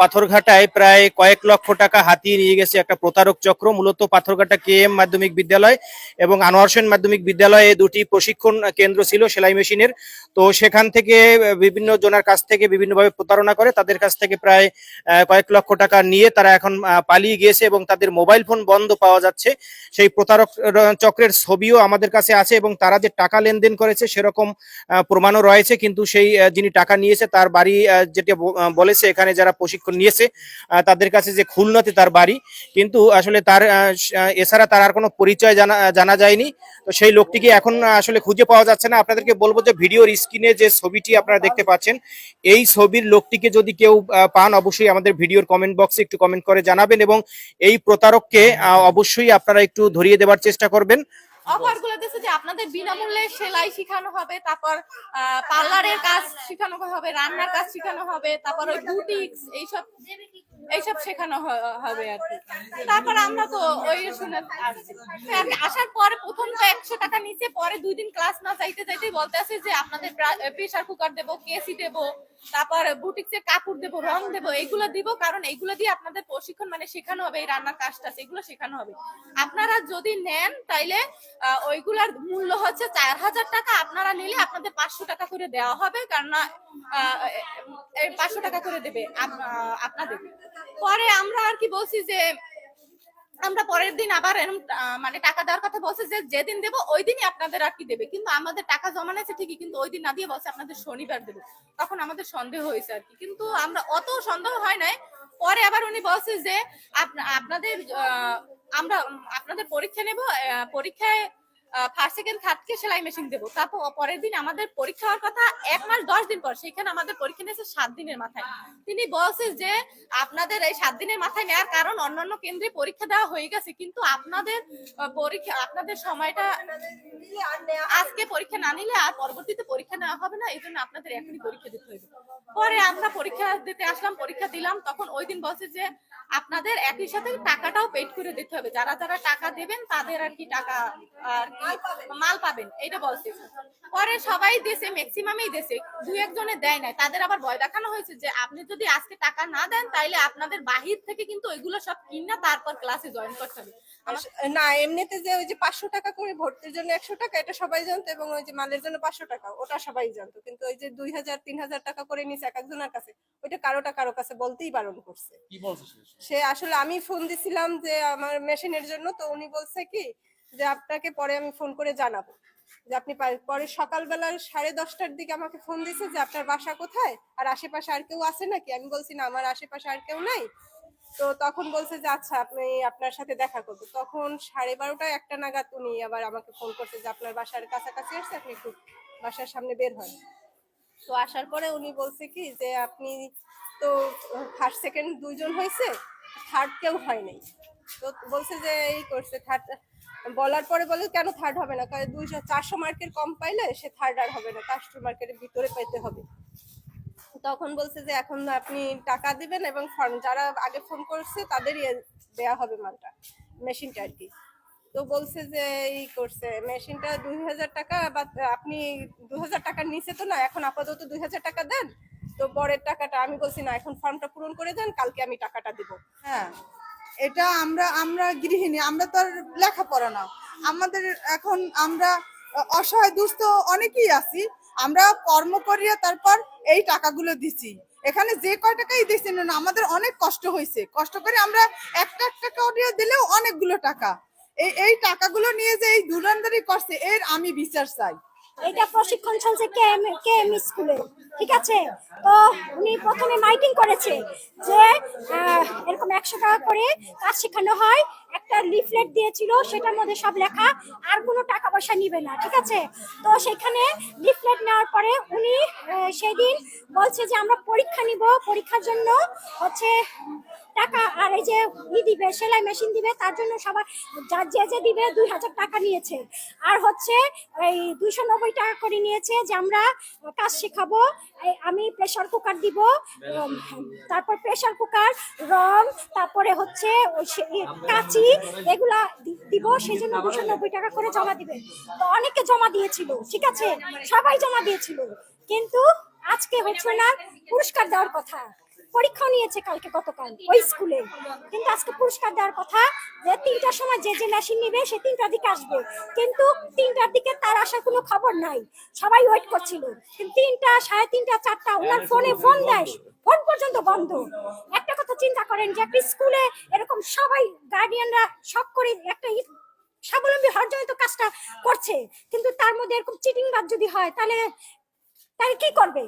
পাথরঘাটায় প্রায় কয়েক লক্ষ টাকা হাতিয়ে নিয়ে গেছে একটা প্রতারক চক্র। মূলত পাথরঘাটা কে এম মাধ্যমিক বিদ্যালয় এবং আনোয়ার হোসেন মাধ্যমিক বিদ্যালয়ে দুটি প্রশিক্ষণ কেন্দ্র ছিল সেলাই মেশিনের। তো সেখান থেকে বিভিন্ন জনের কাছ থেকে বিভিন্নভাবে প্রতারণা করে, তাদের কাছ থেকে প্রায় কয়েক লক্ষ টাকা নিয়ে তারা এখন পালিয়ে গিয়েছে এবং তাদের মোবাইল ফোন বন্ধ পাওয়া যাচ্ছে। সেই প্রতারক চক্রের ছবিও আমাদের কাছে আছে এবং তারা যে টাকা লেনদেন করেছে সেরকম প্রমাণও রয়েছে। কিন্তু সেই যিনি টাকা নিয়েছে তার বাড়ি যেটা বলেছে, এখানে যারা প্রশিক্ষণ নিয়েছে তাদের কাছে যে খুলনাতে তার বাড়ি। কিন্তু আসলে তার এছাড়া তার আর কোনো পরিচয় জানা জানা যায়নি। তো সেই লোকটিকে এখন আসলে খুঁজে পাওয়া যাচ্ছে না। আপনাদেরকে বলব যে ভিডিওর স্ক্রিনে যে ছবিটি আপনারা দেখতে পাচ্ছেন, এই ছবির লোকটিকে যদি কেউ পান, অবশ্যই আমাদের ভিডিওর কমেন্ট বক্সে একটু কমেন্ট করে জানাবেন এবং এই প্রতারককে অবশ্যই আপনারা একটু ধরিয়ে দেওয়ার চেষ্টা করবেন। অফারগুলো দিচ্ছে যে আপনাদের বিনামূল্যে সেলাই শেখানো হবে তারপর পার্লারের কাজ শেখানো হবে রান্নার কাজ শেখানো হবে তারপর ওই বুটিক্স এইসব এইসব শেখানো হবে আর কি। তারপর আমরা তো ওই শুনে আসার পরে প্রথম তো একশো টাকা নিচে পরে দুই দিন ক্লাস না যাইতে যাইতেই বলতে আছে যে আপনাদের প্রেসার কুকার দেবো কেসি দেবো তারপর বুটিক্স এর কাপড় দেবো রং দেবো এইগুলো দিব কারণ এইগুলো দিয়ে আপনাদের প্রশিক্ষণ মানে শেখানো হবে এই রান্নার কাজটা এগুলো শেখানো হবে। আপনারা যদি নেন তাইলে ওইগুলার মূল্য হচ্ছে চার হাজার টাকা। আপনারা নিলে আপনাদের পাঁচশো টাকা করে দেওয়া হবে কারণ পাঁচশো টাকা করে দেবে আপনাদের। পরে আমরা আর কি বলছি যে, আমরা পরের দিন আবার মানে টাকা দেওয়ার কথা বলছে যে, যেদিন দেবো ওই দিনই আপনাদের আর কি দেবে। কিন্তু আমাদের টাকা জমা নিয়েছে ঠিকই, কিন্তু ওই দিন না দিয়ে বলছে আপনাদের শনিবার দেবে। তখন আমাদের সন্দেহ হয়েছে আর কি। কিন্তু আমরা অত সন্দেহ হয় নাই। পরে আবার উনি বলছে যে, আপ- আপনাদের আমরা আপনাদের পরীক্ষা নেব পরীক্ষায় ফার্স্ট সেকেন্ড থার্ডকে সেলাই মেশিন দেবো। তারপর পরের দিন আমাদের পরীক্ষা হওয়ার কথা এক মাস, দশ দিন পর, সেখানে আমাদের পরীক্ষা নিয়েছে সাত দিনের মাথায়। তিনি বলছে যে, আপনাদের এই সাত দিনের মাথায় নেওয়ার কারণ অন্যান্য কেন্দ্রে পরীক্ষা দেওয়া হয়ে গেছে, কিন্তু আপনাদের পরীক্ষা, আপনাদের সময়টা আজকে পরীক্ষা না নিলে আর পরবর্তীতে পরীক্ষা নেওয়া হবে না, এই জন্য আপনাদের এখনই পরীক্ষা দিতে হবে পরে আমরা পরীক্ষা দিতে আসলাম, পরীক্ষা দিলাম, তখন ওই দিন বলছে যে, আপনাদের একই সাথে টাকাটাও পেড করে দিতে হবে। যারা যারা টাকা দেবেন, তাদের আর কি টাকা, আর মাল পাবেন। এটা বলছে। পরে সবাই দেশে ম্যাক্সিমামই দেশে দুই একজনে দেয় নাই। তাদের আবার ভয় দেখানো হয়েছে যে আপনি যদি আজকে টাকা না দেন তাইলে আপনাদের বাহির থেকে কিন্তু ওইগুলো সব কিনা তারপর ক্লাসে জয়েন করতে হবে। না এমনিতে যে ওই যে পাঁচশো টাকা করে ভর্তির জন্য একশো টাকা এটা সবাই জানতো এবং ওই যে মালের জন্য পাঁচশো টাকা ওটা সবাই জানতো। কিন্তু ওই যে দুই হাজার তিন হাজার টাকা করে নিছে এক একজনের কাছে ওইটা কারোটা কারও কাছে বলতেই বারণ করছে। সে? সে আসলে আমি ফোন দিছিলাম যে আমার মেশিনের জন্য তো উনি বলছে কি যে আপনাকে পরে আমি ফোন করে জানাব। যে আপনি পরে সকালবেলা সাড়ে দশটার দিকে আমাকে ফোন দিছে যে আপনার বাসা কোথায়? আর আশেপাশে আর কেউ আছে নাকি? আমি বলছি, না, আমার আশেপাশে আর কেউ নাই। তো তখন বলছে যে আচ্ছা আপনি আপনার সাথে দেখা করব। তখন সাড়ে বারোটায় একটা নাগাদ উনি আবার আমাকে ফোন করছে যে, আপনার বাসার কাছাকাছি আসছে? আপনি একটু বাসার সামনে বের হন। তো আসার পরে উনি বলছে কি যে, আপনি তো ফার্স্ট সেকেন্ড দুইজন হয়েছে থার্ড কেউ হয় নাই। তো বলছে যে, এই করছে থার্ড বলার পরে বলে কেন থার্ড হবে না? কারণ দুইশো চারশো মার্কের কম পাইলে সে থার্ড আর হবে না চারশো মার্কের ভিতরে পাইতে হবে। তখন বলছে যে এখন আপনি টাকা দিবেন এবং ফর্ম যারা আগে ফোন করছে তাদেরই দেয়া হবে মালটা মেশিনটা আর কি। তো বলছে যে এই করছে মেশিনটা দুই হাজার টাকা বা আপনি দু হাজার টাকার নিচে তো না, এখন আপাতত দুই হাজার টাকা দেন, তো পরের টাকাটা আমি বলছি না, এখন ফর্মটা পূরণ করে দেন, কালকে আমি টাকাটা দিব। হ্যাঁ। এটা আমরা আমরা গৃহিণী, আমরা তো আর লেখাপড়া না। আমাদের এখন আমরা অসহায়, দুস্থ অনেকেই আছি। আমরা কর্ম করিয়া তারপর এই টাকাগুলো দিছি। এখানে যে কয় টাকাই দিছি না আমাদের অনেক কষ্ট হয়েছে কষ্ট করে আমরা একটা এক টাকা করিয়া দিলেও অনেকগুলো টাকা। এই এই টাকাগুলো নিয়ে যে এই দুরান্দারি করছে, এর আমি বিচার চাই। এটা প্রশিক্ষণ চলছে কে এম কে এম স্কুলে, ঠিক আছে? তো উনি প্রথমে মাইকিং করেছে যে এরকম একশো টাকা করে কাজ শেখানো হয়। একটা লিফলেট দিয়েছিল, সেটার মধ্যে সব লেখা, আর কোনো টাকা পয়সা নিবে না, ঠিক আছে? তো সেখানে লিফলেট নেওয়ার পরে উনি সেদিন বলছে যে, আমরা পরীক্ষা নিব, পরীক্ষার জন্য হচ্ছে টাকা, আর এই যে ই দিবে, সেলাই মেশিন দিবে, তার জন্য সবাই যা যে যে দিবে দুই হাজার টাকা নিয়েছে। আর হচ্ছে এই দুইশো নব্বই টাকা করে নিয়েছে যে আমরা কাজ শেখাবো আমি প্রেসার কুকার দিব তারপর প্রেসার কুকার রং, তারপরে হচ্ছে কাঁচি, এগুলা দিব, সেই জন্য দুশো নব্বই টাকা করে জমা দিবে। তো অনেকে জমা দিয়েছিল, ঠিক আছে? সবাই জমা দিয়েছিল। কিন্তু আজকে হচ্ছে না, পুরস্কার দেওয়ার কথা। পরীক্ষাও নিয়েছে কালকে গতকাল ওই স্কুলে। কিন্তু আজকে পুরস্কার দেওয়ার কথা যে তিনটার সময় যে যে মেশিন নিবে সে তিনটার দিকে আসবে। কিন্তু তিনটার দিকে তার আসার কোনো খবর নাই। সবাই ওয়েট করছিল। কিন্তু তিনটা সাড়ে তিনটা চারটা ওনার ফোনে ফোন দেয়। ফোন পর্যন্ত বন্ধ। একটা কথা চিন্তা করেন যে একটা স্কুলে এরকম সবাই গার্ডিয়ানরা সব করে একটা স্বাবলম্বী হওয়ার জন্য তো কাজটা করছে। কিন্তু তার মধ্যে এরকম চিটিং বাদ যদি হয় তাহলে তাহলে কি করবে?